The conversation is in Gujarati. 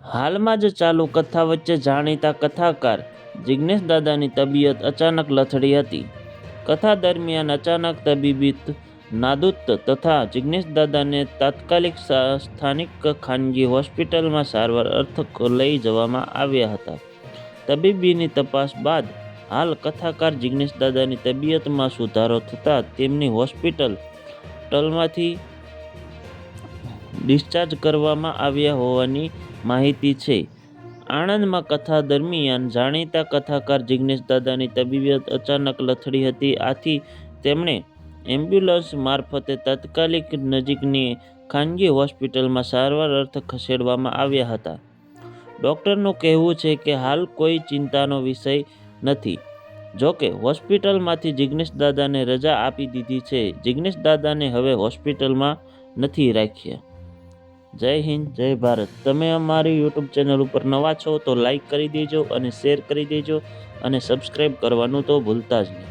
હાલમાં જ ચાલુ કથા વચ્ચે જાણીતા કથાકાર જિજ્ઞેશ દાદાની તબિયત અચાનક લથડી હતી. કથા દરમિયાન અચાનક તબીબી નાદુત તથા જિજ્ઞેશ દાદાને તાત્કાલિક સ્થાનિક ખાનગી હોસ્પિટલમાં સારવાર અર્થ લઈ જવામાં આવ્યા હતા. તબીબીની તપાસ બાદ હાલ કથાકાર જિજ્ઞેશ દાદાની તબિયતમાં સુધારો થતાં તેમની હોસ્પિટલટલમાંથી ડિસ્ચાર્જ કરવામાં આવ્યા હોવાની માહિતી છે. આણંદમાં કથા દરમિયાન જાણીતા કથાકાર જિગ્નેશ દાદાની તબિયત અચાનક લથડી હતી. આથી તેમણે એમ્બ્યુલન્સ મારફતે તાત્કાલિક નજીકની ખાનગી હોસ્પિટલમાં સારવાર અર્થે ખસેડવામાં આવ્યા હતા. ડૉક્ટરનું કહેવું છે કે હાલ કોઈ ચિંતાનો વિષય નથી. જોકે હોસ્પિટલમાંથી જિગ્નેશ દાદાને રજા આપી દીધી છે. જિગ્નેશ દાદાને હવે હોસ્પિટલમાં નથી રાખ્યા. જય હિન્દ, જય ભારત. તમે અમારી યુટ્યુબ ચેનલ ઉપર નવા છો તો લાઈક કરી દેજો અને શેર કરી દેજો અને સબસ્ક્રાઈબ કરવાનું તો ભૂલતા જ નહીં.